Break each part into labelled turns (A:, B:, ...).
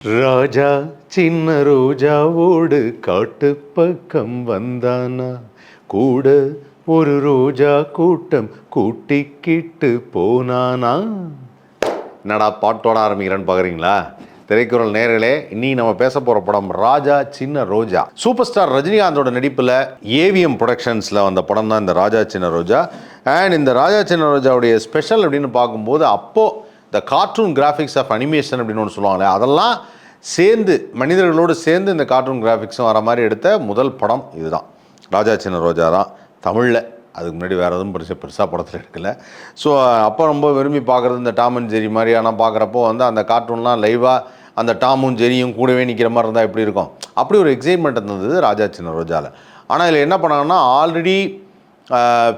A: ராஜா சின்ன ரோஜாவோடு காட்டு பக்கம் வந்தானா? கூட ஒரு ரோஜா கூட்டம் கூட்டிக்கிட்டு போனானா? என்னடா பாட்டோட ஆரம்பிக்கிறேன்னு பார்க்குறீங்களா திரைக்குறள் நேர்களே இன்னி நம்ம பேச போகிற படம் ராஜா சின்ன ரோஜா. சூப்பர் ஸ்டார் ரஜினிகாந்தோட நடிப்பில் ஏவிஎம் ப்ரொடக்ஷன்ஸில் வந்த படம் தான் இந்த ராஜா சின்ன ரோஜா. அண்ட் இந்த ராஜா சின்ன ரோஜாவுடைய ஸ்பெஷல் அப்படின்னு பார்க்கும்போது அப்போது இந்த கார்ட்டூன் கிராஃபிக்ஸ் ஆஃப் அனிமேஷன் அப்படின்னு ஒன்று சொல்லுவாங்களே அதெல்லாம் சேர்ந்து மனிதர்களோடு சேர்ந்து இந்த கார்ட்டூன் கிராஃபிக்ஸும் வர மாதிரி எடுத்த முதல் படம் இதுதான். ராஜா சின்ன ரோஜா தான். தமிழில். அதுக்கு முன்னாடி வேறு எதுவும் பெருசாக பெருசாக படத்தில் எடுக்கல. ஸோ அப்போ ரொம்ப விரும்பி பார்க்குறது இந்த டாம் அண்ட் ஜெரி மாதிரியான பார்க்குறப்போ வந்து அந்த கார்ட்டூன்லாம் லைவாக அந்த டாமும் ஜெரியும் கூடவே நிற்கிற மாதிரி இருந்தால் எப்படி இருக்கும்? அப்படி ஒரு எக்ஸைட்மெண்ட் இருந்தது ராஜா சின்ன ரோஜாவில் ஆனால் இதில் என்ன பண்ணாங்கன்னா ஆல்ரெடி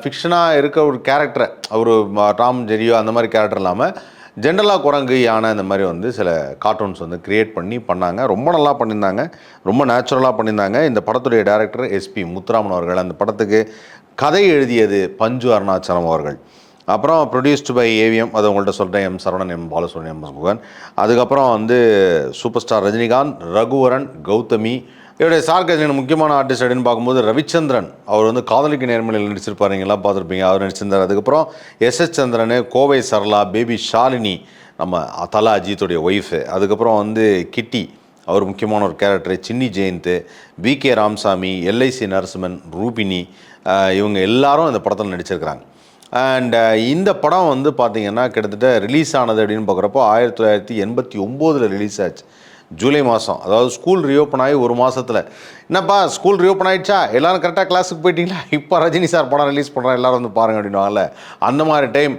A: ஃபிக்ஷனாக இருக்க ஒரு கேரக்டரை ஒரு டாம் ஜெரியோ அந்த மாதிரி கேரக்டர் இல்லாமல் ஜென்ரலாக குரங்கு யானை இந்த மாதிரி வந்து சில கார்ட்டூன்ஸ் வந்து கிரியேட் பண்ணி பண்ணாங்க. ரொம்ப நல்லா பண்ணியிருந்தாங்க. ரொம்ப நேச்சுரலாக பண்ணியிருந்தாங்க. இந்த படத்துடைய டேரக்டர் எஸ்பி முத்துராமன் அவர்கள் அந்த படத்துக்கு கதை எழுதியது பஞ்சு அருணாச்சலம் அவர்கள். அப்புறம் ப்ரொடியூஸ்டு பை ஏவிஎம் அது உங்கள்கிட்ட சொல்கிறேன் M Saravanan M Balasubramaniam M S அதுக்கப்புறம் வந்து சூப்பர் ஸ்டார் ரஜினிகாந்த் ரகுவரன் கௌதமி இவருடைய சார்கஜின் முக்கியமான ஆர்டிஸ்ட் அப்படின்னு பார்க்கும்போது ரவிச்சந்திரன். அவர் வந்து காதலிக்கு நேர்மலையில் நடிச்சிருப்பாரு. எல்லாம் பார்த்துருப்பீங்க. அவர் நடிச்சிருந்தார். அதுக்கப்புறம் S S Chandran Kovai Sarala baby Shalini நம்ம தலா அஜித்துடைய ஒய்ஃபு அதுக்கப்புறம் வந்து கிட்டி அவர் முக்கியமான ஒரு character Chinni Jayanth V K Ramasamy LIC Narasimhan Rupini இவங்க எல்லாரும் இந்த படத்தில் நடிச்சிருக்கிறாங்க. அண்ட் இந்த படம் வந்து பார்த்திங்கன்னா கிட்டத்தட்ட ரிலீஸ் ஆனது அப்படின்னு பார்க்குறப்போ ஆயிரத்தி தொள்ளாயிரத்தி எண்பத்தி ஒம்போதில் ரிலீஸ் ஆச்சு. ஜூலை மாதம் அதாவது ஸ்கூல் ரீஓப்பன் ஆகி ஒரு மாதத்தில் என்னப்பா ஸ்கூல் ரீஓப்பன் ஆகிடுச்சா எல்லோரும் கரெக்டாக கிளாஸுக்கு போயிட்டீங்களா? இப்போ ரஜினி சார் படம் ரிலீஸ் பண்ணுறோம் எல்லாரும் வந்து பாருங்க அப்படின்வாங்கல்ல அந்த மாதிரி டைம்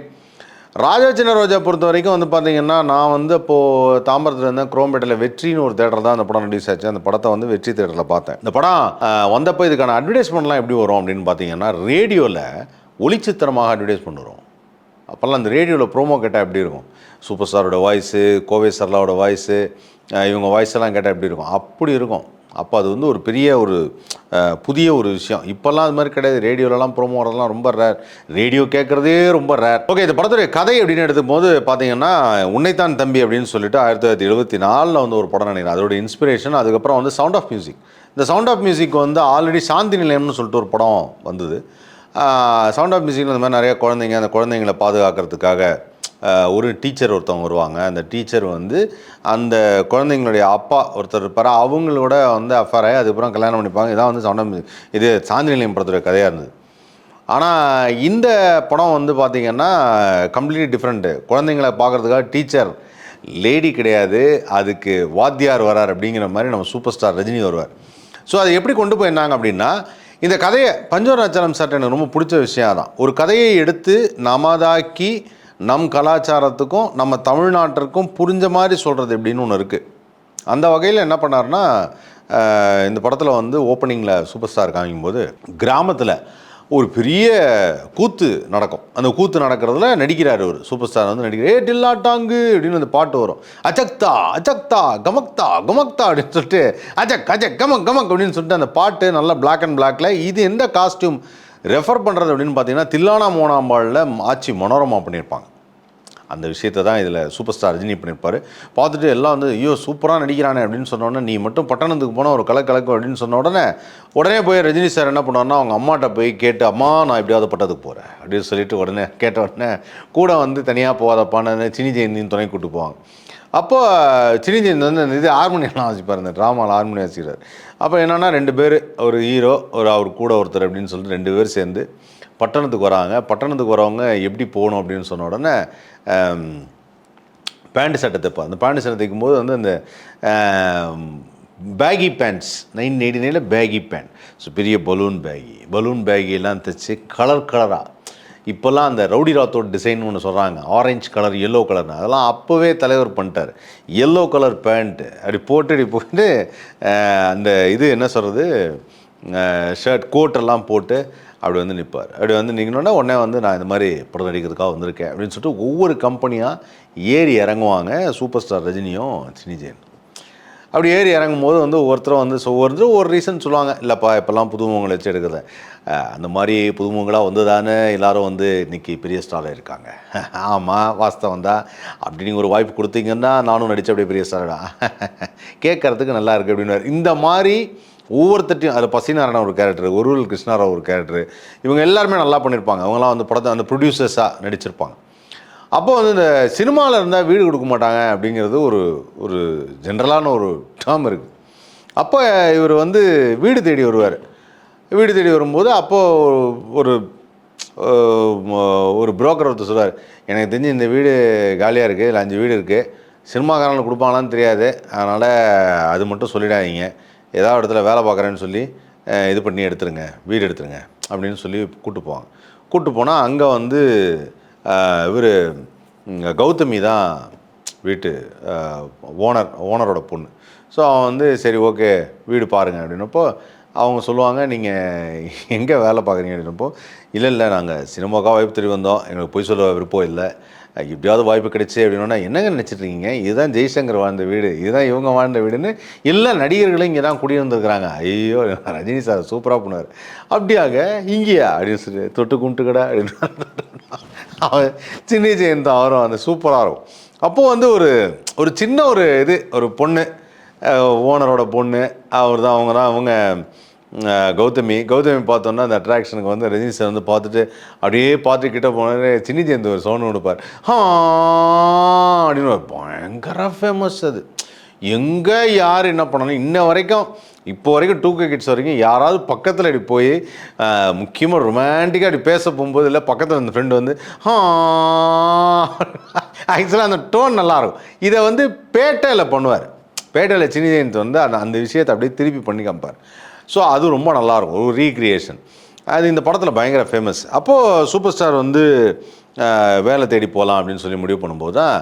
A: ராஜா சின்ன ரோஜா பொறுத்த வரைக்கும் வந்து பார்த்தீங்கன்னா நான் வந்து அப்போது தாம்பரத்தில் இருந்தேன். குரோம்பேட்டையில் வெற்றின்னு ஒரு தேட்டர் தான் அந்த படம் ரிலீஸ் ஆச்சு. அந்த படத்தை வந்து வெற்றி தேட்டரில் பார்த்தேன். இந்த படம் வந்தப்போ இதுக்கான அட்வர்டைஸ்மெண்ட்லாம் எப்படி வரும் அப்படின்னு பார்த்தீங்கன்னா ரேடியோவில் ஒளிச்சித்திரமாக அட்வர்டைஸ்மெண்ட் வரும். அப்போல்லாம் அந்த ரேடியோவில் ப்ரோமோ கேட்டால் எப்படி இருக்கும்? சூப்பர் ஸ்டாரோட வாய்ஸு கோவை சர்லாவோட வாய்ஸு இவங்க வாய்ஸ் எல்லாம் கேட்டால் எப்படி இருக்கும்? அப்படி இருக்கும். அப்போ அது வந்து ஒரு பெரிய ஒரு புதிய ஒரு விஷயம். இப்போல்லாம் அது மாதிரி கிடையாது. ரேடியோலலாம் ப்ரோமோ வரதெல்லாம் ரொம்ப ரேர். ரேடியோ கேட்குறதே ரொம்ப ரேர். ஓகே இந்த படத்துடைய கதை அப்படின்னு எடுக்கும்போது பார்த்தீங்கன்னா உன்னைத்தான் தம்பி அப்படின்னு சொல்லிட்டு ஆயிரத்தி தொள்ளாயிரத்தி எழுபத்தி நாலில் வந்து ஒரு படம் நினைக்கிறேன் அதோட இன்ஸ்பிரேஷன் அதுக்கப்புறம் வந்து சவுண்ட் ஆஃப் மியூசிக் இந்த சவுண்ட் ஆஃப் மியூசிக் வந்து ஆல்ரெடி சாந்தி நிலையம்னு சொல்லிட்டு ஒரு படம் வந்தது. சவுண்ட் ஆஃப் மியூசிக்கில் இந்த மாதிரி நிறைய குழந்தைங்க அந்த குழந்தைங்களை பாதுகாக்கிறதுக்காக ஒரு டீச்சர் ஒருத்தவங்க வருவாங்க. அந்த டீச்சர் வந்து அந்த குழந்தைங்களுடைய அப்பா ஒருத்தர் இருப்பார். அவங்களோட வந்து அஃபேர் ஆகி அதுக்கப்புறம் கல்யாணம் பண்ணிப்பாங்க. இதான் வந்து சவுண்ட் ஆஃப் மியூசிக் இது சாந்தி நிலையம் படத்துடைய கதையாக இருந்தது. ஆனால் இந்த படம் வந்து பார்த்திங்கன்னா கம்ப்ளீட்லி டிஃப்ரெண்ட்டு குழந்தைங்களை பார்க்குறதுக்காக டீச்சர் லேடி கிடையாது. அதுக்கு வாத்தியார் வரார் அப்படிங்கிற மாதிரி நம்ம சூப்பர் ஸ்டார் ரஜினி வருவார். ஸோ அது எப்படி கொண்டு போயிருந்தாங்க அப்படின்னா இந்த கதையை பஞ்சவராச்சாரம் சார் எனக்கு ரொம்ப பிடிச்ச விஷயம் தான் ஒரு கதையை எடுத்து நமதாக்கி நம் கலாச்சாரத்துக்கும் நம்ம தமிழ்நாட்டிற்கும் புரிஞ்ச மாதிரி சொல்கிறது எப்படின்னு ஒன்று இருக்குது அந்த வகையில் என்ன பண்ணார்னா இந்த படத்தில் வந்து ஓப்பனிங்கில் சூப்பர் ஸ்டார் காமிக்கும்போது கிராமத்தில் ஒரு பெரிய கூத்து நடக்கும். அந்த கூத்து நடக்கிறதுல நடிக்கிறார் அவர் சூப்பர் ஸ்டார் வந்து நடிக்கிறார். ஏ டில்லா டாங்கு அப்படின்னு அந்த பாட்டு வரும். அஜக்தா அஜக்தா கமக்தா கமக்தா அப்படின்னு சொல்லிட்டு அஜக் அஜக் கமக் கமக் அப்படின்னு சொல்லிட்டு அந்த பாட்டு நல்லா பிளாக் அண்ட் பிளாக்ல இது எந்த காஸ்டியூம் ரெஃபர் பண்ணுறது அப்படின்னு பார்த்தீங்கன்னா தில்லானா மோனாம்பாளில் ஆச்சி மனோரமா பண்ணியிருப்பாங்க. அந்த விஷயத்தை தான் இதில் சூப்பர் ஸ்டார் ரஜினி பண்ணியிருப்பார். பார்த்துட்டு எல்லாம் வந்து ஐயோ சூப்பராக நடிக்கிறானே அப்படின்னு சொன்ன உடனே நீ மட்டும் பட்டணத்துக்கு போனால் ஒரு கலை கலக்கும் அப்படின்னு சொன்ன உடனே உடனே போய் ரஜினி சார் என்ன பண்ணுவார்னா அவங்க அம்மாட்ட போய் கேட்டு அம்மா நான் எப்படியாவது பட்டத்துக்கு போகிறேன் அப்படின்னு சொல்லிட்டு உடனே கேட்ட உடனே கூட வந்து தனியாக போகாதப்பான்னு சினி ஜெயந்தின்னு துணை கூட்டு போவாங்க. அப்போது சினி ஜெயந்தி வந்து அந்த இது ஹார்மோனியம்லாம் வச்சுப்பார் இந்த ட்ராமாவில் ஹார்மோனியம் வச்சுக்கிறார். அப்போ என்னன்னா ரெண்டு பேர் ஒரு ஹீரோ ஒரு அவர் கூட ஒருத்தர் அப்படின்னு சொல்லிட்டு ரெண்டு பேர் சேர்ந்து பட்டணத்துக்கு வராங்க. பட்டணத்துக்கு வரவங்க எப்படி போகணும் அப்படின்னு சொன்ன உடனே பேண்ட் சட்டை தைப்போம் அந்த பேண்ட் சட்டை தைக்கும் போது வந்து அந்த பேகி பேண்ட்ஸ் நைன் எயிட்டி நைனில் பேகி பேண்ட் ஸோ பெரிய பலூன் பேகி பலூன் பேகியெல்லாம் தைச்சி கலர் கலராக இப்போல்லாம் அந்த ரவுடி ராத்தோட டிசைன் ஒன்று சொல்கிறாங்க ஆரஞ்சு கலர் எல்லோ கலர்னு அதெல்லாம் அப்போவே தலைவர் பண்ணிட்டார். எல்லோ கலர் பேண்ட்டு அப்படி போட்டு அப்படி போட்டு அந்த இது என்ன சொல்கிறது ஷர்ட் கோட்டெல்லாம் போட்டு அப்படி வந்து நிற்பார். அப்படி வந்து நிற்கணுன்னா உடனே வந்து நான் இந்த மாதிரி படம் நடிக்கிறதுக்காக வந்திருக்கேன் அப்படின்னு சொல்லிட்டு ஒவ்வொரு கம்பெனியாக ஏறி இறங்குவாங்க சூப்பர் ஸ்டார் ரஜினியும் சினி ஜெயன். அப்படி ஏறி இறங்கும் போது வந்து ஒவ்வொருத்தரும் வந்து ஒவ்வொருத்தரும் ஒரு ரீசன் சொல்லுவாங்க. இல்லைப்பா இப்போல்லாம் புதுமுகங்களை வச்சு எடுக்கிறத அந்த மாதிரி புதுமுகங்களாக வந்து தானே வந்து இன்றைக்கி பெரிய ஸ்டாரில் இருக்காங்க. ஆமாம் வாஸ்தவம் தான். அப்படி நீங்கள் ஒரு வாய்ப்பு கொடுத்தீங்கன்னா நானும் நடித்த அப்படியே பெரிய ஸ்டாரடா கேட்குறதுக்கு நல்லா இருக்குது அப்படின்னு இந்த மாதிரி ஒவ்வொருத்தட்டையும் அதில் பசிநாராயணன் ஒரு கேரக்டர் ஒருவல் கிருஷ்ணாராவ் ஒரு கேரக்டர் இவங்க எல்லாருமே நல்லா பண்ணியிருப்பாங்க அவங்களாம் வந்து படத்தை அந்த ப்ரொடியூசர்ஸாக நடிச்சிருப்பாங்க. அப்போ வந்து இந்த சினிமாவில் இருந்தால் வீடு கொடுக்க மாட்டாங்க அப்படிங்கிறது ஒரு ஒரு ஜென்ரலான ஒரு டேர்ம் இருக்குது அப்போ இவர் வந்து வீடு தேடி வருவார். வீடு தேடி வரும்போது அப்போது ஒரு ஒரு புரோக்கர் ஒருத்தர் சொல்வார் எனக்கு தெரிஞ்சு இந்த வீடு காலியாக இருக்குது இல்லை அஞ்சு வீடு இருக்குது சினிமாக்காரங்களுக்கு கொடுப்பாங்களான்னு தெரியாது. அதனால் அது மட்டும் சொல்லிடாதீங்க. ஏதாவது இடத்துல வேலை பார்க்குறேன்னு சொல்லி இது பண்ணி எடுத்துருங்க வீடு எடுத்துருங்க அப்படின்னு சொல்லி கூப்பிட்டு போவாங்க. கூப்பிட்டு போனால் அங்கே வந்து இவர் கௌதமி தான் வீட்டு ஓனர் ஓனரோட பொண்ணு. ஸோ அவன் வந்து சரி ஓகே வீடு பாருங்கள் அப்படின்னப்போ அவங்க சொல்லுவாங்க நீங்கள் எங்கே வேலை பார்க்குறீங்க? அப்படின்னப்போ இல்லை இல்லை நாங்கள் சினிமாக்காக வாய்ப்பு தெரிய வந்தோம். எங்களுக்கு பொய் சொல்ல விருப்பம் இல்லை. எப்படியாவது வாய்ப்பு கிடைச்சி அப்படின்னா என்னங்க நினச்சிட்டு இருக்கீங்க? இதுதான் ஜெய்சங்கர் வாழ்ந்த வீடு இதுதான் இவங்க வாழ்ந்த வீடுன்னு எல்லா நடிகர்களும் இங்கே தான் குடியிருந்துருக்குறாங்க. ஐயோ ரஜினி சார் சூப்பராக போனார். அப்படியாக இங்கேயா? அப்படின்னு சொல்லி தொட்டு கும்பிட்டு கடை அப்படின்னு அவன் சின்ன ஜெயந்த் அவரும் அந்த சூப்பராக இருக்கும். அப்போது வந்து ஒரு ஒரு சின்ன ஒரு இது ஒரு பொண்ணு ஓனரோட பொண்ணு அவர் தான் அவங்க தான் அவங்க கௌதமி. கௌதமி பார்த்தோன்னா அந்த அட்ராக்ஷனுக்கு வந்து ரஜினி சார் வந்து பார்த்துட்டு அப்படியே பார்த்து கிட்ட போனே சின்னி ஜெயந்த் ஒரு சோனு கொடுப்பார். ஹா அப்படின்னு பயங்கர ஃபேமஸ் அது. எங்கே யார் என்ன பண்ணணும்? இன்ன வரைக்கும் இப்போ வரைக்கும் டூ கே கிட்ஸ் வரைக்கும் யாராவது பக்கத்தில் இப்படி போய் முக்கியமாக ரொமான்டிக்காக அப்படி பேச போகும்போது இல்லை பக்கத்தில் அந்த ஃப்ரெண்டு வந்து ஆக்சுவலாக அந்த டோன் நல்லாயிருக்கும் இதை வந்து பேட்டையில் பண்ணுவார். பேட்டையில் சின்ன ஜெயந்த் வந்து அந்த அந்த விஷயத்தை அப்படியே திருப்பி பண்ணி காமிப்பார். ஸோ அது ரொம்ப நல்லாயிருக்கும் ஒரு ரீக்ரியேஷன் அது இந்த படத்தில் பயங்கர ஃபேமஸ் அப்போது சூப்பர் ஸ்டார் வந்து வேலை தேடி போகலாம் அப்படின்னு சொல்லி முடிவு பண்ணும்போது தான்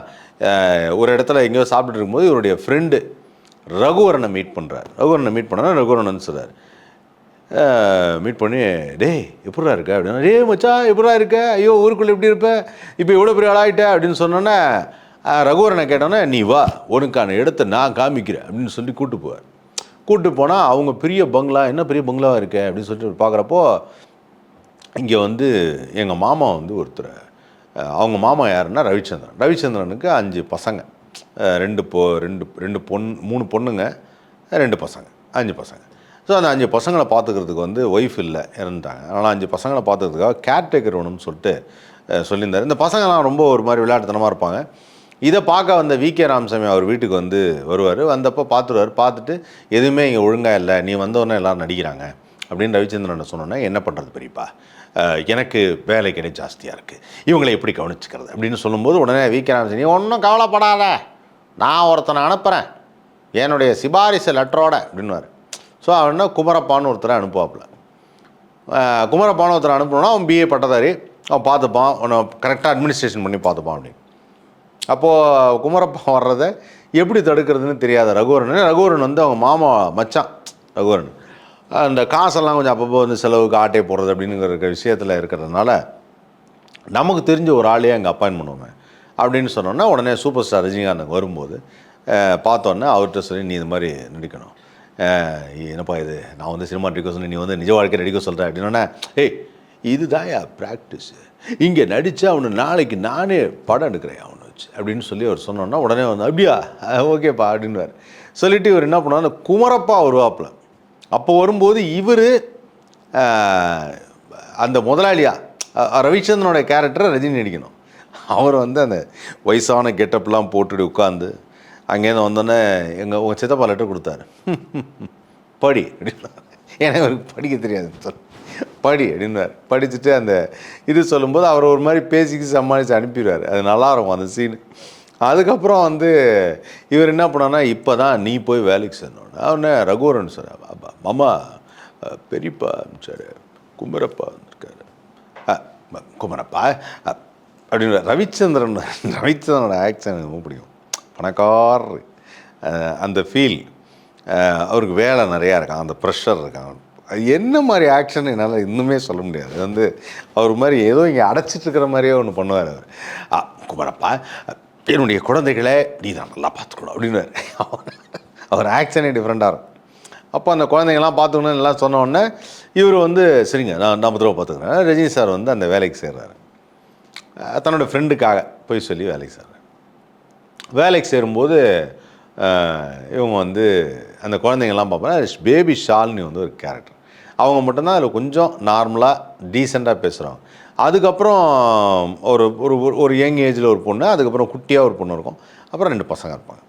A: ஒரு இடத்துல எங்கேயோ சாப்பிட்டுட்டு இருக்கும்போது இவருடைய ஃப்ரெண்டு ரகுவரனை மீட் பண்ணுறார் ரகுவரனை மீட் பண்ணா ரகுவரன் சொல்கிறார் மீட் பண்ணி டேய் எப்படா இருக்க? அப்படின்னா. டேய் மச்சான் எப்படா இருக்க? ஐயோ ஊருக்குள்ளே எப்படி இருப்ப? இப்போ இவ்வளோ பெரிய ஆளாயிட்ட? அப்படின்னு சொன்னோன்னே ரகுவரனை கேட்டோன்னே நீ வா உனக்கான இடத்த நான் காமிக்கிறேன். அப்படின்னு சொல்லி கூப்பிட்டு போவார். கூப்பிட்டு போனால் அவங்க பெரிய பங்களா என்ன பெரிய பங்களாவாக இருக்கு? அப்படின்னு சொல்லிட்டு பார்க்குறப்போ இங்கே வந்து எங்கள் மாமா வந்து ஒருத்தர். அவங்க மாமா யாருன்னா ரவிச்சந்திரன். ரவிச்சந்திரனுக்கு அஞ்சு பசங்க. ரெண்டு பொ ரெண்டு ரெண்டு பொண் மூணு பொண்ணுங்க ரெண்டு பசங்க அஞ்சு பசங்க. ஸோ அந்த அஞ்சு பசங்களை பார்த்துக்கிறதுக்கு வந்து ஒய்ஃப் இல்லை இறந்துட்டாங்க. அதனால் அஞ்சு பசங்களை பார்த்துக்கிறதுக்காக கேர்டேக்கர் வேணும்னு சொல்லிட்டு சொல்லியிருந்தார். இந்த பசங்கள்லாம் ரொம்ப ஒரு மாதிரி விளையாட்டுத்தனமாக இருப்பாங்க. இதை பார்க்க வந்த வி கே ராமசாமி அவர் வீட்டுக்கு வந்து வருவார். வந்தப்போ பார்த்துருவார். பார்த்துட்டு எதுவுமே இங்கே ஒழுங்காக இல்லை. நீ வந்தவொடனே எல்லாரும் நடிக்கிறாங்க. அப்படின்னு ரவிச்சந்திரன் சொன்னோன்னே என்ன பண்ணுறது பெரியப்பா? எனக்கு வேலை கிடை ஜாஸ்தியாக இருக்குது இவங்களை எப்படி கவனிச்சுக்கிறது? அப்படின்னு சொல்லும்போது உடனே வி கே ராமசாமி நீ ஒன்றும் கவலைப்படாத. நான் ஒருத்தனை அனுப்புகிறேன் என்னுடைய சிபாரிசு லெட்டரோட. அப்படின்னுவார். ஸோ அவன்னா குமரப்பான்னு ஒருத்தரை அனுப்புவாப்புல. குமரப்பான்னு ஒருத்தரை அனுப்பணும்னா அவன் பிஏ பட்டதாரி. அவன் பார்த்துப்பான். உன்னை கரெக்டாக அட்மினிஸ்ட்ரேஷன் பண்ணி பார்த்துப்பான் அப்படின்னு. அப்போது குமரப்பா வர்றதை எப்படி தடுக்கிறதுன்னு தெரியாத ரகுவரன். ரகுவரன் வந்து அவங்க மாமா மச்சான் ரகுவரன். அந்த காசெல்லாம் கொஞ்சம் அப்பப்போ வந்து செலவுக்கு ஆட்டே போடுறது அப்படிங்கிற விஷயத்தில் இருக்கிறதுனால நமக்கு தெரிஞ்ச ஒரு ஆளையே அங்கே அப்பாயின் பண்ணுவேன் அப்படின்னு சொன்னோன்னா உடனே சூப்பர் ஸ்டார் ரஜினிகாந்த் வரும்போது பார்த்தோன்னே அவர்கிட்ட சொல்லி நீ இது மாதிரி நடிக்கணும். என்னப்பா இது? நான் வந்து சினிமா நடிக்க சொன்னேன். நீ வந்து நிஜ வாழ்க்கை நடிக்க சொல்கிறேன் அப்படின்னோடனே ஏய் இதுதான் ப்ராக்டிஸு இங்கே நடித்து அவனை நாளைக்கு நானே படம் எடுக்கிறேன் அவனை. அப்படின்னு சொல்லி அவர் சொன்னோன்னா உடனே வந்து அப்படியா? ஓகேப்பா அப்படின்வார் சொல்லிட்டு இவர் என்ன பண்ணுவார்? அந்த குமரப்பா வருவாப்பில் அப்போ வரும்போது இவர் அந்த முதலாளியா அஹ், ரவிச்சந்திரனோட கேரக்டரை ரஜினி நடிக்கணும். அவர் வந்து அந்த வயசான கெட்டப்லாம் போட்டுட்டு உட்காந்து அங்கேருந்து வந்தோடனே எங்கள் உங்கள் சித்தப்பா லெட்டர் கொடுத்தாரு. படி அப்படின்னா எனக்கு அவருக்கு படிக்க தெரியாது சொல் படி அப்படின்வார் படிச்சுட்டு அந்த இது சொல்லும்போது அவர் ஒரு மாதிரி பேசிக்கு சமாளித்து அனுப்பிடுவார். அது நல்லாயிருக்கும் அந்த சீன் அதுக்கப்புறம் வந்து இவர் என்ன பண்ணான்னா இப்போ தான் நீ போய் வேலைக்கு சேர்ந்தோன்னு அவனே ரகுவரன் சார் மாமா பெரியப்பா சார் குமரப்பா வந்திருக்காரு. குமரப்பா? அப்படின்னு ரவிச்சந்திரன் ரவிச்சந்திரனோட ஆக்ஷன் எனக்கு ரொம்ப பிடிக்கும். பணக்காரர். அந்த ஃபீல் அவருக்கு வேலை நிறையா இருக்கான். அந்த ப்ரெஷர் இருக்கான். என்ன மாதிரி ஆக்ஷன் என்னால் இன்னுமே சொல்ல முடியாது. அது வந்து அவர் மாதிரி ஏதோ இங்கே அடைச்சிட்டு இருக்கிற மாதிரியே ஒன்று பண்ணுவார் அவர். குமரப்பா என்னுடைய குழந்தைகளை நீ தான் நல்லா பார்த்துக்கணும் அப்படின்னு அவர் ஆக்ஷனே டிஃப்ரெண்ட்டாக இருக்கும். அப்போ அந்த குழந்தைங்கலாம் பார்த்துக்கணும் எல்லாம் சொன்ன இவர் வந்து சரிங்க நான் நான் தடவை பார்த்துக்கிறேன். ரஜினி சார் வந்து அந்த வேலைக்கு சேர்றாரு. தன்னோடய தன்னோட ஃப்ரெண்டுக்காக போய் சொல்லி வேலைக்கு சேர்றாரு. வேலைக்கு சேரும்போது இவங்க வந்து அந்த குழந்தைங்கள்லாம் பார்ப்பேன் பேபி ஷால்னி வந்து ஒரு கேரக்டர் அவங்க மட்டும்தான் அதில் கொஞ்சம் நார்மலாக டீசெண்டாக பேசுகிறோம் அதுக்கப்புறம் ஒரு ஒரு ஒரு- ஒரு யங் ஏஜில் ஒரு பொண்ணு அதுக்கப்புறம் குட்டியாக ஒரு பொண்ணு இருக்கும். அப்புறம் ரெண்டு பசங்க இருப்பாங்க.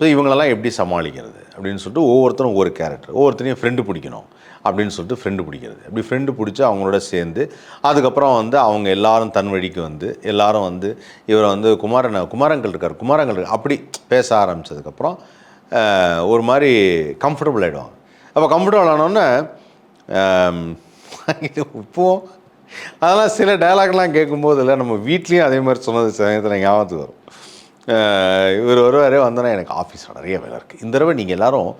A: ஸோ இவங்களெல்லாம் எப்படி சமாளிக்கிறது? அப்படின்னு சொல்லிட்டு ஒவ்வொருத்தரும் ஒவ்வொரு கேரக்டர் ஒவ்வொருத்தரையும் ஃப்ரெண்டு பிடிக்கணும் அப்படின்னு சொல்லிட்டு ஃப்ரெண்டு பிடிக்கிறது. அப்படி ஃப்ரெண்டு பிடிச்சி அவங்களோட சேர்ந்து அதுக்கப்புறம் வந்து அவங்க எல்லாரும் தன் வழிக்கு வந்து எல்லாரும் வந்து இவரை வந்து குமாரன் குமாரங்கள் இருக்கார் குமாரங்கள் இருக்கார் அப்படி பேச ஆரம்பித்ததுக்கப்புறம் ஒரு மாதிரி கம்ஃபர்டபுள் ஆகிடுவாங்க அப்போ கம்ஃபர்டபுள் ஆனோடனே இப்போ அதெல்லாம் சில டயலாக்லாம் கேட்கும்போது இல்லை நம்ம வீட்லேயும் அதே மாதிரி சொன்னது சமயத்தில் ஞாபகத்துக்கு வரும். இவர் வருவார் வந்தோன்னா எனக்கு ஆஃபீஸ் நிறைய வேலை இருக்குது இந்த தடவை நீங்கள் எல்லோரும்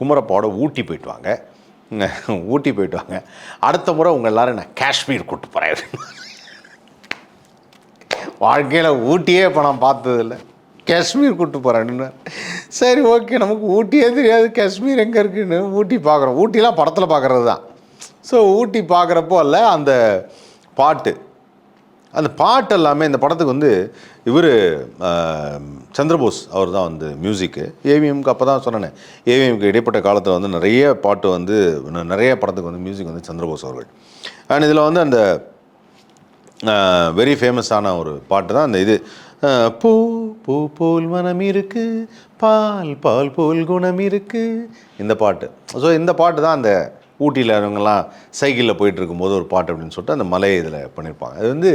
A: குமரப்பாவோட ஊட்டி போயிட்டு வாங்க. ஊட்டி போயிட்டு வாங்க. அடுத்த முறை உங்கள் எல்லோரும் நான் காஷ்மீர் கூட்டு போகிறேன் வாழ்க்கையில் ஊட்டியே இப்போ நான் பார்த்ததில்ல. காஷ்மீர் கூட்டு போகிறேன்னு சரி ஓகே நமக்கு ஊட்டியே தெரியாது. காஷ்மீர் எங்கே இருக்குன்னு ஊட்டி பார்க்குறோம். ஊட்டிலாம் படத்தில் பார்க்குறது தான். ஸோ ஊட்டி பார்க்குறப்போ அல்ல அந்த பாட்டு. அந்த பாட்டு எல்லாமே இந்த படத்துக்கு வந்து இவர் சந்திரபோஸ் அவர் தான் வந்து மியூசிக்கு ஏவிஎம்க்கு அப்போ தான் சொன்னேன். ஏவிஎம்க்கு இடைப்பட்ட காலத்தில் வந்து நிறைய பாட்டு வந்து நிறைய படத்துக்கு வந்து மியூசிக் வந்து சந்திரபோஸ் அவர்கள். அண்ட் இதில் வந்து அந்த வெரி ஃபேமஸான ஒரு பாட்டு தான் அந்த இது. பூ பூ போல் மனம் இருக்கு பால் பால் போல் குணம் இருக்கு. இந்த பாட்டு. ஸோ இந்த பாட்டு தான் அந்த ஊட்டியில் அவங்கெல்லாம் சைக்கிளில் போயிட்டு இருக்கும்போது ஒரு பாட்டு அப்படின்னு சொல்லிட்டு அந்த மலை இதில் பண்ணியிருப்பாங்க. அது வந்து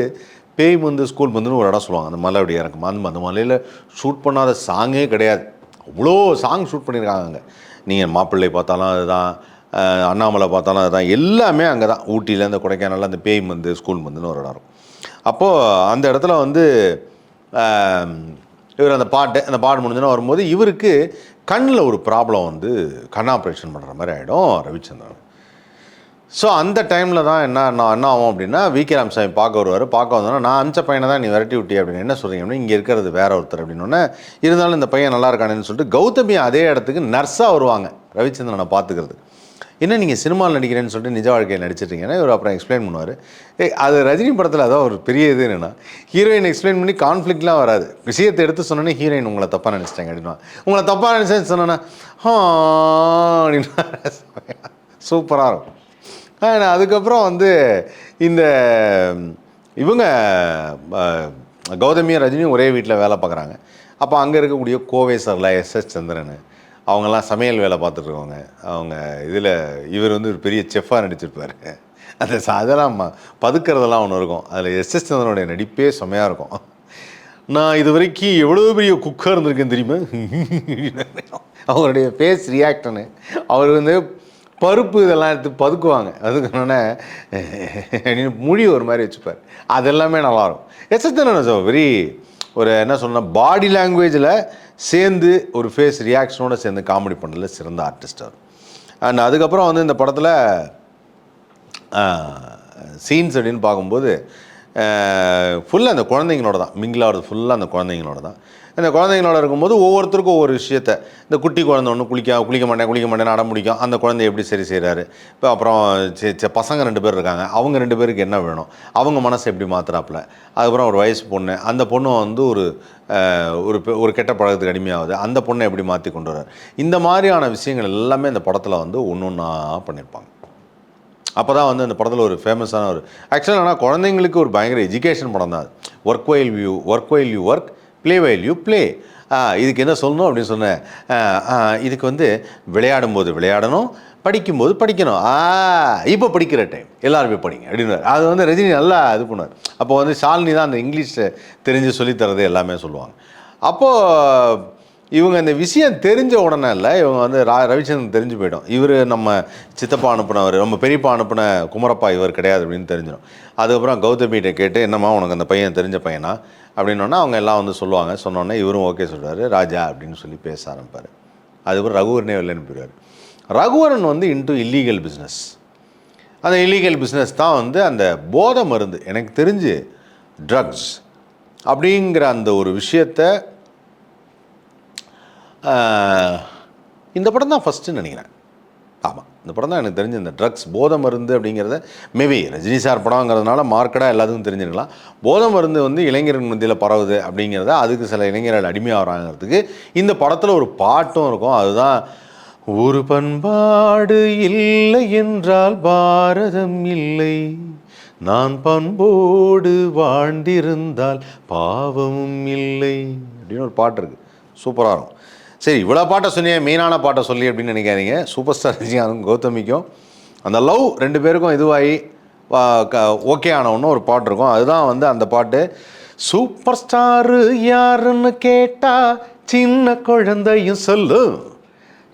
A: பேய் வந்து ஸ்கூல் வந்துன்னு ஒரு இடம் சொல்லுவாங்க. அந்த மலை அப்படி இறக்கும் அந்த அந்த மலையில் ஷூட் பண்ணாத சாங்கே கிடையாது. அவ்வளோ சாங் ஷூட் பண்ணியிருக்காங்க அங்கே. நீங்கள் மாப்பிள்ளை பார்த்தாலும் அதுதான் அண்ணாமலை பார்த்தாலும் அதுதான். எல்லாமே அங்கே தான். ஊட்டியில் அந்த கொடைக்கானல் அந்த பேய் வந்து ஸ்கூல் வந்துன்னு ஒரு இடம் இருக்கும். அப்போது அந்த இடத்துல வந்து இவர் அந்த பாட்டு அந்த பாட்டு முடிஞ்சோன்னா வரும்போது இவருக்கு கண்ணில் ஒரு ப்ராப்ளம் வந்து கண் ஆப்ரேஷன் பண்ணுற மாதிரி ஆகிடும் ரவிச்சந்திரன். ஸோ அந்த டைமில் தான் என்ன நான் என்ன ஆகும் அப்படின்னா வி கே ராமசாமி பார்க்க வருவார். பார்க்க வந்தோன்னா நான் அமிச்ச பையனை தான் நீ விரட்டி விட்டி அப்படின்னு என்ன சொல்கிறீங்க அப்படின்னு இங்கே இருக்கிறது வேற ஒருத்தர் அப்படின்னோடனே இருந்தாலும் இந்த பையன் நல்லா இருக்கானேன்னு சொல்லிட்டு கௌதமி அதே இடத்துக்கு நர்ஸாக வருவாங்க ரவிச்சந்திரனை பார்த்துக்கிறதுக்கு. என்ன நீங்கள் சினிமாவில் நடிக்கிறேன்னு சொல்லிட்டு நிஜ வாழ்க்கையில் நடிச்சிட்ருக்கீங்கன்னா இவர் அப்புறம் எக்ஸ்பிளைன் பண்ணுவார்? ஏ அது ரஜினி படத்தில் அதான் ஒரு பெரிய இது என்னென்னா ஹீரோயின் எக்ஸ்பிளைன் பண்ணி கான்ஃப்ளிக்ட்லாம் வராது. விஷயத்தை எடுத்து சொன்னோன்னே ஹீரோயின் உங்களை தப்பாக நினச்சிட்டாங்க அப்படின்னா உங்களை தப்பாக நினச்சேன்னு சொன்னோன்னா ஹா சூப்பராக இருக்கும். ஆனால் அதுக்கப்புறம் வந்து இந்த இவங்க கௌதமியும் ரஜினியும் ஒரே வீட்டில் வேலை பார்க்குறாங்க. அப்போ அங்கே இருக்கக்கூடிய கோவை சார்ல எஸ் எஸ் சந்திரன் அவங்கெல்லாம் சமையல் வேலை பார்த்துட்ருக்கவங்க. அவங்க இதில் இவர் வந்து ஒரு பெரிய செஃப்பாக நடிச்சிருப்பார். அந்த அதெல்லாம் ம- பதுக்கிறதெல்லாம் ஒன்று இருக்கும். அதில் எஸ் எஸ் சந்திரனுடைய நடிப்பே செம்மையாக இருக்கும். நான் இது வரைக்கும் எவ்வளோ பெரிய குக்காக இருந்திருக்கேன் தெரியுமா? அவருடைய ஃபேஸ் ரியாக்டனு அவர் வந்து பருப்பு இதெல்லாம் எடுத்து பதுக்குவாங்க. அதுக்கான மொழி ஒரு மாதிரி வச்சுப்பார். அது எல்லாமே நல்லாயிருக்கும் சந்திரன் வெரி ஒரு என்ன சொன்னால் பாடி லாங்குவேஜில் சேர்ந்து ஒரு ஃபேஸ் ரியாக்ஷனோட சேர்ந்து காமெடி பண்ணல சிறந்த ஆர்டிஸ்ட் அவர். அண்ட் அதுக்கப்புறம் வந்து இந்த படத்தில் சீன்ஸ் அப்படின்னு பார்க்கும்போது ஃபுல்லாக அந்த குழந்தைங்களோட தான். மிங்கிலாகிறது ஃபுல்லாக அந்த குழந்தைங்களோட தான். இந்த குழந்தைங்களோட இருக்கும்போது ஒவ்வொருத்தருக்கும் ஒவ்வொரு விஷயத்த இந்த குட்டி குழந்தை ஒன்று குளிக்க குளிக்க மாட்டேன் குளிக்க மாட்டேன் அடம் முடிக்கும் அந்த குழந்தை எப்படி சரி செய்கிறாரு இப்போ அப்புறம் சி- பசங்க ரெண்டு பேர் இருக்காங்க. அவங்க ரெண்டு பேருக்கு என்ன வேணும்? அவங்க மனசை எப்படி மாத்துறாப்புல? அதுக்கப்புறம் ஒரு வயசு பொண்ணு அந்த பொண்ணு வந்து ஒரு ஒரு பெ- ஒரு கெட்ட பழக்கத்துக்கு அடிமையாகுது. அந்த பொண்ணை எப்படி மாற்றி கொண்டு வர்றாரு? இந்த மாதிரியான விஷயங்கள் எல்லாமே இந்த படத்தில் வந்து ஒன்று ஒன்றா பண்ணியிருப்பாங்க அப்போ தான் வந்து அந்த படத்தில் ஒரு ஃபேமஸான ஒரு ஆக்சுவலாக ஆனால் குழந்தைங்களுக்கு ஒரு பயங்கர எஜுகேஷன் படம் தான் work while view work while you work play while you play இதுக்கு என்ன சொல்லணும் அப்படின்னு சொன்னேன். இதுக்கு வந்து விளையாடும் போது விளையாடணும் படிக்கும்போது படிக்கணும். ஆ இப்போ படிக்கிற டைம் எல்லாருமே போய் படிங்க அப்படின்னு அது வந்து ரஜினி நல்லா இது பண்ணுவார். அப்போ வந்து ஷாலினி தான் அந்த இங்கிலீஷை தெரிஞ்சு சொல்லித்தரது எல்லாமே சொல்லுவாங்க. அப்போது இவங்க இந்த விஷயம் தெரிஞ்ச உடனே இல்லை இவங்க வந்து ரா ரவிச்சந்திரன் தெரிஞ்சு போயிடும். இவர் நம்ம சித்தப்பா அனுப்புனவர் நம்ம பெரியப்பா அனுப்புன குமரப்பா இவர் கிடையாது அப்படின்னு தெரிஞ்சிடும். அதுக்கப்புறம் கௌதமிகிட்ட கேட்டு என்னம்மா உனக்கு அந்த பையன் தெரிஞ்ச பையனா? அப்படின்னோடனே அவங்க எல்லாம் வந்து சொல்லுவாங்க. சொன்னோன்னே இவரும் ஓகே சொல்றாரு. ராஜா அப்படின்னு சொல்லி பேச ஆரம்பிப்பார். அதுக்கப்புறம் ரகுவரனே வெளில அனுப்பிடுவார். ரகுவரன் வந்து இன்ட்டு இல்லீகல் பிஸ்னஸ் அந்த இல்லீகல் பிஸ்னஸ் தான் வந்து அந்த போதை மருந்து எனக்கு தெரிஞ்சு ட்ரக்ஸ் அப்படிங்கிற அந்த ஒரு விஷயத்தை இந்த படம் தான் ஃபஸ்ட்டுன்னு நினைக்கிறேன். ஆமாம் இந்த படம் தான் எனக்கு தெரிஞ்ச இந்த ட்ரக்ஸ் போதை மருந்து அப்படிங்கிறத மேபி ரஜினி சார் படங்கிறதுனால மார்க்கெட்டாக எல்லாத்துக்கும் தெரிஞ்சுக்கலாம் போதை மருந்து வந்து இளைஞர்கள் மத்தியில் பரவுது அப்படிங்கிறத அதுக்கு சில இளைஞர்கள் அடிமையாகிறாங்கிறதுக்கு இந்த படத்தில் ஒரு பாட்டும் இருக்கும். அதுதான் ஒரு பண்பாடு இல்லை என்றால் பாரதம் இல்லை. நான் பண்போடு வாழ்ந்திருந்தால் பாவமும் இல்லை. அப்படின்னு ஒரு பாட்டு இருக்குது சூப்பராக இருக்கும். சரி இவ்வளோ பாட்டை சொன்னியே மெயினான பாட்டை சொல்லி அப்படின்னு நினைக்காதீங்க. சூப்பர் ஸ்டார் ரஜினிகாந்தும் கௌதமிக்கும். அந்த லவ் ரெண்டு பேருக்கும் இதுவாகி ஓகே ஆனவொன்னு ஒரு பாட்டு இருக்கும். அதுதான் வந்து அந்த பாட்டு. சூப்பர் ஸ்டாரு யாருன்னு கேட்டா சின்ன குழந்தையும் சொல்லு.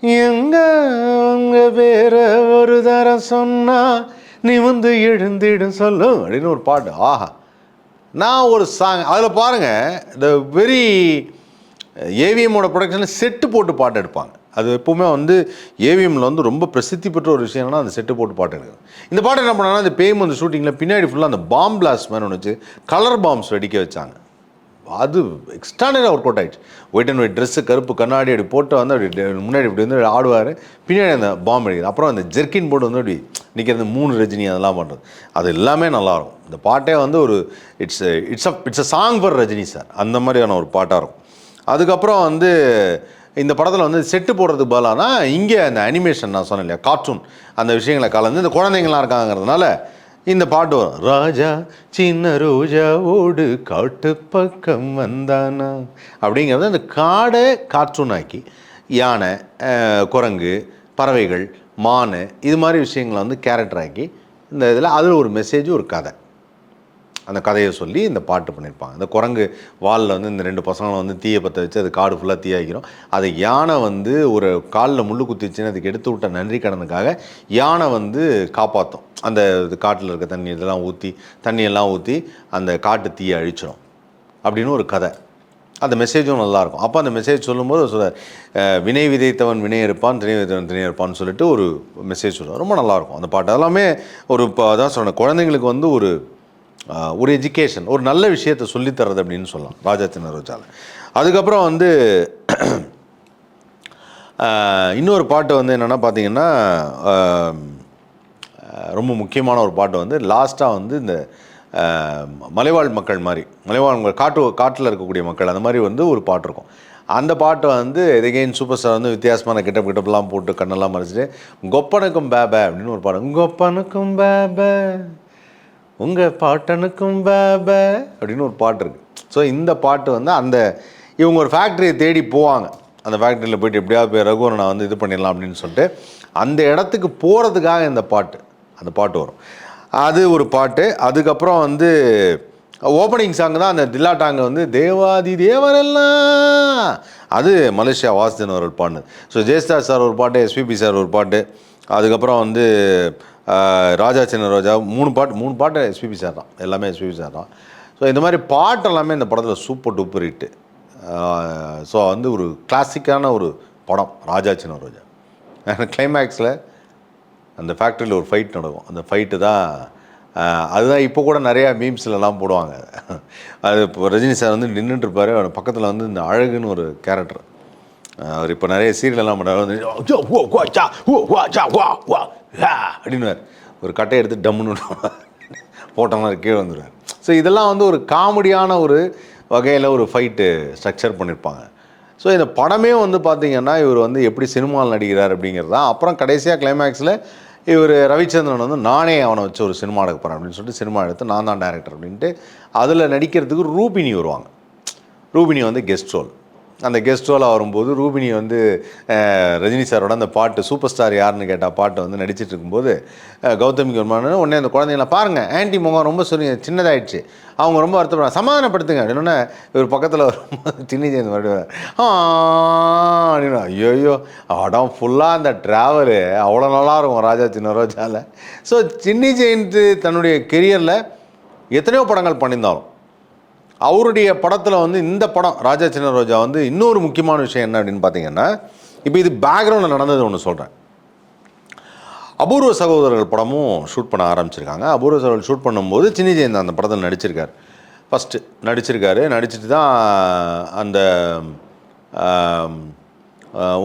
A: எங்க உங்க வேற ஒரு தரம் சொன்னா நிமிந்து எழுந்திடும் சொல்லு அப்படின்னு ஒரு பாட்டு. ஆஹா. நான் ஒரு சாங் அதில் பாருங்கள் இந்த வெரி ஏவிஎம்மோட ப்ரொடக்ஷனில் செட்டு போட்டு பாட்டு எடுப்பாங்க. அது எப்பவுமே வந்து ஏவிஎம்மில் வந்து ரொம்ப பிரசித்தி பெற்ற ஒரு விஷயம் என்னன்னா அந்த செட்டு போட்டு பாட்டு எடுக்கிறது. இந்த பாட்டு என்ன பண்ணாங்கன்னா அந்த பேம் வந்து ஷூட்டிங்கில் பின்னாடி ஃபுல்லாக அந்த பாம் பிளாஸ்ட் மாதிரி ஒன்று வச்சு கலர் பாம்ஸ் வெடிக்க வச்சாங்க. அது எக்ஸ்ட்ரானரியாக ஒர்க் அவுட் ஆயிடுச்சு. ஒயிட் அண்ட் ஒயிட் ட்ரெஸ்ஸு கருப்பு கண்ணாடி அப்படி போட்டு வந்து அப்படி முன்னாடி இப்படி வந்து ஆடுவார். பின்னாடி அந்த பாம்பு அடிக்குது. அப்புறம் அந்த ஜெர்கின் போட்டு வந்து அப்படி நிற்கிறது மூணு ரஜினி அதெல்லாம் பண்ணுறது அது எல்லாமே நல்லாயிருக்கும் இந்த பாட்டே வந்து ஒரு it's it's a it's a song for Rajini sir அந்த மாதிரியான ஒரு பாட்டாக இருக்கும். அதுக்கப்புறம் வந்து இந்த படத்தில் வந்து செட்டு போடுறதுக்கு பதிலானா இங்கே அந்த அனிமேஷன் நான் சொன்னேன் இல்லையா கார்ட்டூன் அந்த விஷயங்களை கலந்து இந்த குழந்தைங்களாம் இருக்காங்கிறதுனால இந்த பாட்டு வரும். ராஜா சின்ன ரோஜா ஓடு காட்டு பக்கம் வந்தானா? அப்படிங்கிறது அந்த காடை கார்ட்டூன் ஆக்கி யானை குரங்கு பறவைகள் மான் இது மாதிரி விஷயங்களை வந்து கேரக்டர் ஆக்கி இந்த இதில் அதில் ஒரு மெசேஜ் ஒரு கதை. அந்த கதையை சொல்லி இந்த பாட்டு பண்ணியிருப்பாங்க. இந்த குரங்கு வாலில் வந்து இந்த ரெண்டு பசங்களை வந்து தீயை பற்ற வச்சு அது காடு ஃபுல்லாக தீயாக்கிறோம் அதை யானை வந்து ஒரு காலில் முள்ளு குத்திச்சுன்னு அதுக்கு எடுத்து விட்ட நன்றி கடனுக்காக யானை வந்து காப்பாற்றும் அந்த இது காட்டில் இருக்க தண்ணி இதெல்லாம் ஊற்றி தண்ணியெல்லாம் ஊற்றி அந்த காட்டு தீயை அழிச்சிடும் அப்படின்னு ஒரு கதை. அந்த மெசேஜும் நல்லாயிருக்கும் அப்போ அந்த மெசேஜ் சொல்லும்போது சொல்கிறார் வினை விதைத்தவன் வினை இருப்பான் திணை விதைத்தவன் திணை இருப்பான்னு சொல்லிட்டு ஒரு மெசேஜ் சொல்லுவார் ரொம்ப நல்லாயிருக்கும் அந்த பாட்டு. அதெல்லாமே ஒரு இப்போ அதான் சொன்னேன் குழந்தைங்களுக்கு வந்து ஒரு ஒரு எஜுகேஷன் ஒரு நல்ல விஷயத்தை சொல்லித்தரது அப்படின்னு சொல்லலாம் ராஜா சின்ன ரோஜால அதுக்கப்புறம் வந்து இன்னொரு பாட்டு வந்து என்னென்னா பார்த்தீங்கன்னா ரொம்ப முக்கியமான ஒரு பாட்டு வந்து லாஸ்ட்டாக வந்து இந்த மலைவாழ் மக்கள் மாதிரி மலைவாழ் மக்கள் காட்டு காட்டில் இருக்கக்கூடிய மக்கள் அந்த மாதிரி வந்து ஒரு பாட்டு இருக்கும். அந்த பாட்டை வந்து எதைகெயின் சூப்பர் ஸ்டார் வந்து வித்தியாசமான கிட்டப் கிட்டப்லாம் போட்டு கண்ணெல்லாம் மறைச்சிட்டு கொப்பனுக்கும் பேப அப்படின்னு ஒரு பாடம் கொப்பனுக்கும் பேப உங்கள் பாட்டனுக்கும் பேப. அப்படின்னு ஒரு பாட்டு இருக்குது ஸோ இந்த பாட்டு வந்து அந்த இவங்க ஒரு ஃபேக்ட்ரியை தேடி போவாங்க. அந்த ஃபேக்ட்ரியில் போயிட்டு எப்படியாவது போய் ரகுவரனை வந்து இது பண்ணிடலாம் அப்படின்னு சொல்லிட்டு அந்த இடத்துக்கு போகிறதுக்காக இந்த பாட்டு அந்த பாட்டு வரும். அது ஒரு பாட்டு. அதுக்கப்புறம் வந்து ஓப்பனிங் சாங் தான் அந்த தில்லாட்டாங்க வந்து தேவாதி தேவரெல்லாம் அது மலேசியா வாசுதன் அவர்கள் பாடினது. ஸோ ஜெயஸ்தா சார் ஒரு பாட்டு எஸ்பிபி சார் ஒரு பாட்டு. அதுக்கப்புறம் வந்து ராஜா சின்ன ரோஜா மூணு பாட்டு மூணு பாட்டு எஸ்பிபி சார் தான் எல்லாமே எஸ்பிபி சார் தான் ஸோ இந்த மாதிரி பாட்டு எல்லாமே இந்த படத்தில் சூப்பர் டூப்பர் ஹிட்டு ஸோ வந்து ஒரு கிளாசிக்கான ஒரு படம் ராஜா சின்ன ரோஜா. கிளைமேக்ஸில் அந்த ஃபேக்ட்ரியில் ஒரு ஃபைட் நடக்கும். அந்த ஃபைட்டு தான் அதுதான் இப்போ கூட நிறையா மீம்ஸ்லலாம் போடுவாங்க. அது இப்போ ரஜினி சார் வந்து நின்றுட்டுருப்பார் அவர் பக்கத்தில் வந்து இந்த அழகுன்னு ஒரு கேரக்டர் அவர் இப்போ நிறைய சீரியல்லாம் பண்ணுறாரு வந்து அப்படின்னுவார். ஒரு கட்டையை எடுத்து டம்முன்னு விடுவார். போட்டோம்னா கீழே வந்துடுவார் ஸோ இதெல்லாம் வந்து ஒரு காமெடியான ஒரு வகையில் ஒரு ஃபைட்டு ஸ்ட்ரக்சர் பண்ணியிருப்பாங்க ஸோ இந்த படமே வந்து பார்த்திங்கன்னா இவர் வந்து எப்படி சினிமாவில் நடிக்கிறார் அப்படிங்கிறது தான். அப்புறம் கடைசியாக கிளைமேக்ஸில் இவர் ரவிச்சந்திரன் வந்து நானே அவனை வச்சு ஒரு சினிமா எடுக்க போகிறேன் அப்படின்னு சொல்லிட்டு சினிமா எடுத்து நான் தான் டேரக்டர் அப்படின்ட்டு அதில் நடிக்கிறதுக்கு ரூபினி வருவாங்க. ரூபினி வந்து கெஸ்ட் ரோல் அந்த கெஸ்ட் ரோலாக வரும்போது ரூபினி வந்து ரஜினி சாரோட அந்த பாட்டு சூப்பர் ஸ்டார் யாருன்னு கேட்டால் பாட்டு வந்து நடிச்சிட்டு இருக்கும்போது கௌதமிக்கு வருமான உடனே அந்த குழந்தைங்கள பாருங்கள் ஆன்டி முகம் ரொம்ப சொல்லி சின்னதாயிடுச்சு. அவங்க ரொம்ப வருத்தப்படுறாங்க சமாதானப்படுத்துங்க. அப்படின்னா இவர் பக்கத்தில் வரும்போது சின்ன சேர்ந்து வருவார். அப்படின்னா அப்படின்னு. ஐயோ படம் ஃபுல்லாக அந்த ட்ராவலு அவ்வளோ நல்லா இருக்கும் ராஜா சின்ன ரோஜாவில் ஸோ சின்னி ஜெயந்த் தன்னுடைய கெரியரில் எத்தனையோ படங்கள் பண்ணியிருந்தாலும் அவருடைய படத்தில் வந்து இந்த படம் ராஜா சின்ன ரோஜா வந்து இன்னொரு முக்கியமான விஷயம் என்ன அப்படின்னு பார்த்தீங்கன்னா இப்போ இது பேக்ரவுண்டில் நடந்தது ஒன்று சொல்கிறேன் அபூர்வ சகோதரர்கள் படமும் ஷூட் பண்ண ஆரம்பிச்சிருக்காங்க. அபூர்வ சகோதரர்கள் ஷூட் பண்ணும்போது சின்னி ஜெயந்த் அந்த படத்தில் நடிச்சிருக்கார். ஃபஸ்ட்டு நடிச்சிருக்காரு. நடிச்சிட்டு தான் அந்த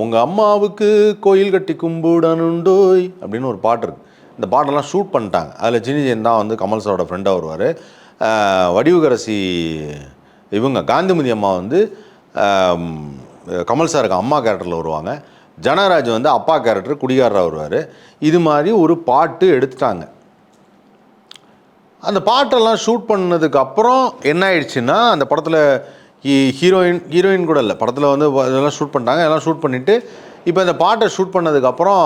A: உங்கள் அம்மாவுக்கு கோயில் கட்டி கும்பிடணுண்டோய் அப்படின்னு ஒரு பாட்டு இருக்குது இந்த பாட்டெல்லாம் ஷூட் பண்ணிட்டாங்க. அதில் சின்ன ஜெயன் தான் வந்து கமல் சாரோட ஃப்ரெண்டாக வருவார். வடிவுகரசி இவங்க காந்திமதி அம்மா வந்து கமல் சாருக்கு அம்மா கேரக்டரில் வருவாங்க. ஜனராஜ் வந்து அப்பா கேரக்டர் குடிகாரராக வருவார். இது மாதிரி ஒரு பாட்டு எடுத்துட்டாங்க. அந்த பாட்டெல்லாம் ஷூட் பண்ணதுக்கு அப்புறம் என்ன ஆயிடுச்சுன்னா அந்த படத்தில் ஹீரோயின் ஹீரோயின் கூட இல்லை படத்தில் வந்து இதெல்லாம் ஷூட் பண்ணிட்டாங்க எல்லாம் ஷூட் பண்ணிவிட்டு இப்போ இந்த பாட்டை ஷூட் பண்ணதுக்கப்புறம்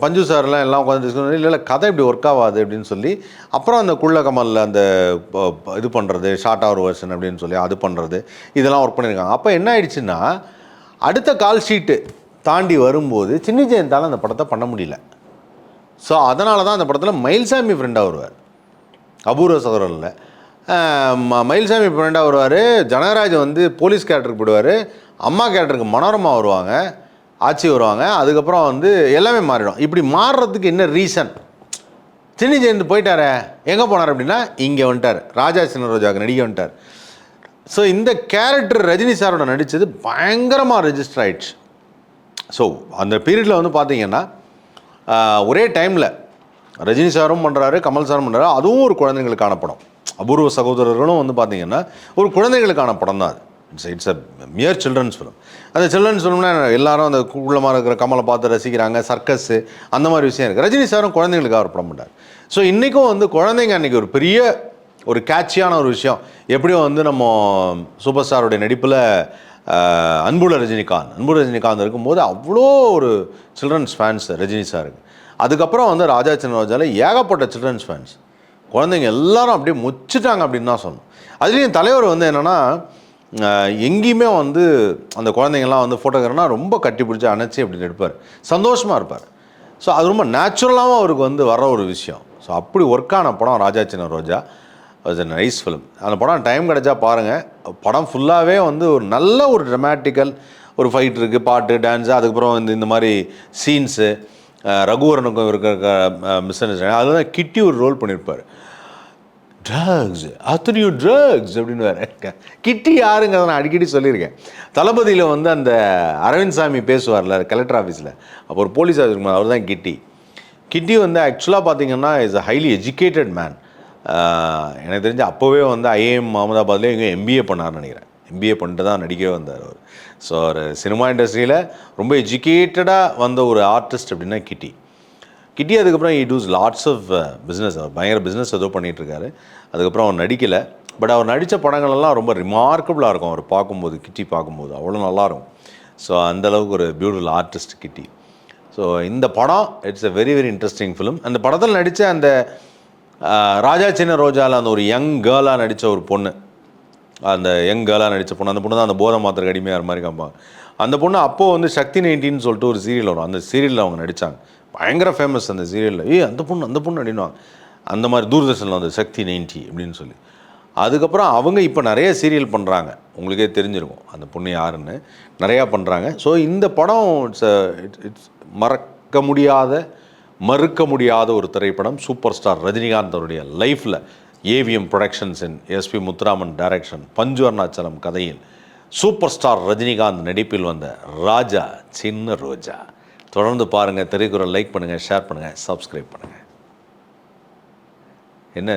A: பஞ்சு சார்லாம் எல்லாம் உட்காந்து டிஸ்கஸ் இல்லை இல்லை கதை இப்படி ஒர்க் ஆகாது அப்படின்னு சொல்லி அப்புறம் அந்த குள்ள கமலில் அந்த இது பண்ணுறது ஷார்ட் ஆவர் வெர்ஷன் அப்படின்னு சொல்லி அது பண்ணுறது இதெல்லாம் ஒர்க் பண்ணியிருக்காங்க அப்போ என்ன ஆயிடுச்சுன்னா அடுத்த கால் ஷீட்டு தாண்டி வரும்போது சின்ன ஜெயந்தால் அந்த படத்தை பண்ண முடியல. ஸோ அதனால தான் அந்த படத்தில் மயில்சாமி ஃப்ரெண்டாக வருவார். அபூர்வ சகோதரில் மயில்சாமி ஃப்ரெண்டாக வருவார். ஜனகராஜ் வந்து போலீஸ் கேரக்டருக்கு போயிடுவார் அம்மா கேரக்டருக்கு மனோரமா வருவாங்க. ஆட்சி வருவாங்க. அதுக்கப்புறம் வந்து எல்லாமே மாறிடும். இப்படி மாறுறதுக்கு என்ன ரீசன் சின்னி ஜெயந்த் போயிட்டாரே. எங்கே போனார் அப்படின்னா இங்கே வந்துட்டார். ராஜா சின்னரோஜாவுக்கு நடிக்க வந்துட்டார். ஸோ இந்த கேரக்டர் ரஜினி சாரோட நடித்தது பயங்கரமாக ரெஜிஸ்டர் ஆயிடுச்சு. ஸோ அந்த பீரியடில் வந்து பார்த்தீங்கன்னா ஒரே டைமில் ரஜினி சாரும் பண்ணுறாரு கமல் சாரும் பண்ணுறாரு அதுவும் ஒரு குழந்தைங்களுக்கான படம். அபூர்வ சகோதரர்களும் வந்து பார்த்தீங்கன்னா ஒரு குழந்தைகளுக்கான படம் தான் அது. It's it's a mere children's film அந்த சில்ட்ரன்ஸ் ஃபிலிம்னா எல்லாரும் அந்த உள்ளமாக இருக்கிற கமலை பார்த்து ரசிக்கிறாங்க சர்க்கஸ்ஸு அந்த மாதிரி விஷயம் இருக்குது ரஜினி சாரும் குழந்தைங்களுக்காக ஒரு படம் பண்ணார் ஸோ இன்றைக்கும் வந்து குழந்தைங்க அன்றைக்கி ஒரு பெரிய ஒரு கேட்சியான ஒரு விஷயம். எப்படியும் வந்து நம்ம சூப்பர் ஸ்டாருடைய நடிப்பில் அன்புள்ள ரஜினிகாந்த். அன்புள்ள ரஜினிகாந்த் இருக்கும்போது அவ்வளோ ஒரு சில்ட்ரன்ஸ் ஃபேன்ஸ் ரஜினி சாருக்கு அதுக்கப்புறம் வந்து ராஜா சின்ன ஏகப்பட்ட சில்ட்ரன்ஸ் ஃபேன்ஸ் குழந்தைங்க எல்லாரும் அப்படியே முச்சிட்டாங்க அப்படின்னு தான் சொல்லணும். அதுலேயும் தலைவர் வந்து என்னென்னா எங்கேயுமே வந்து அந்த குழந்தைங்கள்லாம் வந்து ஃபோட்டோகிராஃபர்னா ரொம்ப கட்டி பிடிச்சி அணைச்சி அப்படின்னு எடுப்பார். சந்தோஷமாக இருப்பார். ஸோ அது ரொம்ப நேச்சுரலாகவும் அவருக்கு வந்து வர ஒரு விஷயம். ஸோ அப்படி ஒர்க் ஆன படம் ராஜா. Chinna Roja was a nice film அந்த படம் டைம் கிடைச்சா பாருங்கள் படம் ஃபுல்லாகவே வந்து ஒரு நல்ல ஒரு ட்ரமாட்டிக்கல் ஒரு ஃபைட் இருக்குது பாட்டு டான்ஸு அதுக்கப்புறம் இந்த இந்த மாதிரி சீன்ஸு ரகுவரனுக்கும் இருக்கிற மிஸ் அதில் கிட்டி ஒரு ரோல் பண்ணியிருப்பார் ட்ரக்ஸ் அத்தனையும் ட்ரக்ஸ் அப்படின்னு வேற. கிட்டி யாருங்க? நான் அடிக்கடி சொல்லியிருக்கேன். தளபதியில் வந்து அந்த அரவிந்த் சாமி பேசுவார்ல கலெக்டர் ஆஃபீஸில் அப்போ ஒரு போலீஸ் ஆஃபீஸர் அவர் தான் கிட்டி. கிட்டி வந்து ஆக்சுவலாக பார்த்தீங்கன்னா is a highly educated man எனக்கு தெரிஞ்சு அப்போவே வந்து ஐஏஎம் அகமதாபாத்லேயே எங்கேயும் எம்பிஏ பண்ணார்னு நினைக்கிறேன். எம்பிஏ பண்ணிட்டு தான் நடிக்கவே வந்தார் அவர். ஸோ அவர் சினிமா இண்டஸ்ட்ரியில் ரொம்ப எஜுகேட்டடாக வந்த ஒரு ஆர்டிஸ்ட் அப்படின்னா கிட்டி. கிட்டி அதுக்கப்புறம் he does lots of business அவர் பயங்கர பிஸ்னஸ் ஏதோ பண்ணிகிட்ருக்காரு அதுக்கப்புறம் அவர் நடிக்கலை. பட் அவர் நடித்த படங்கள்லாம் ரொம்ப ரிமார்க்கபுளாக இருக்கும். அவர் பார்க்கும்போது கிட்டி பார்க்கும்போது. அவ்வளோ நல்லாயிருக்கும். ஸோ அந்தளவுக்கு ஒரு பியூட்டிஃபுல் ஆர்டிஸ்ட் கிட்டி. ஸோ இந்த படம் it's a very very interesting film அந்த படத்தில் நடித்த அந்த uh, ராஜா சின்ன ரோஜாவில் அந்த ஒரு யங் கேர்ளாக நடித்த ஒரு பொண்ணு. அந்த யங் கேர்ளாக நடித்த பொண்ணு. அந்த பொண்ணு தான் அந்த போதை மாத்திரை அடிமையாக மாதிரி காம்பாங்க அந்த பொண்ணு அப்போது வந்து சக்தி நைன்டின்னு சொல்லிட்டு ஒரு சீரியல் வரும். அந்த சீரியலில் அவங்க நடித்தாங்க பயங்கர ஃபேமஸ் அந்த சீரியலில் ஏய் அந்த பொண்ணு அந்த பொண்ணு அப்படின்வாங்க அந்த மாதிரி தூர்தர்ஷனில் வந்து சக்தி நைன்டி அப்படின்னு சொல்லி. அதுக்கப்புறம் அவங்க இப்போ நிறைய சீரியல் பண்ணுறாங்க உங்களுக்கே தெரிஞ்சிருக்கும் அந்த பொண்ணு யாருன்னு. நிறையா பண்ணுறாங்க ஸோ இந்த படம் இட்ஸ் இட்ஸ் மறக்க முடியாத மறுக்க முடியாத ஒரு திரைப்படம். சூப்பர் ஸ்டார் ரஜினிகாந்த் அவருடைய லைஃப்பில் ஏவிஎம் ப்ரொடக்ஷன்ஸின் எஸ்பி முத்துராமன் டைரக்ஷன் பஞ்சு அருணாச்சலம் கதையில். சூப்பர் ஸ்டார் ரஜினிகாந்த் நடிப்பில் வந்த ராஜா சின்ன ரோஜா. தொடர்ந்து பாருங்கள் திரைக்குறள் லைக் பண்ணுங்கள் ஷேர் பண்ணுங்கள் சப்ஸ்கிரைப் பண்ணுங்கள் என்ன?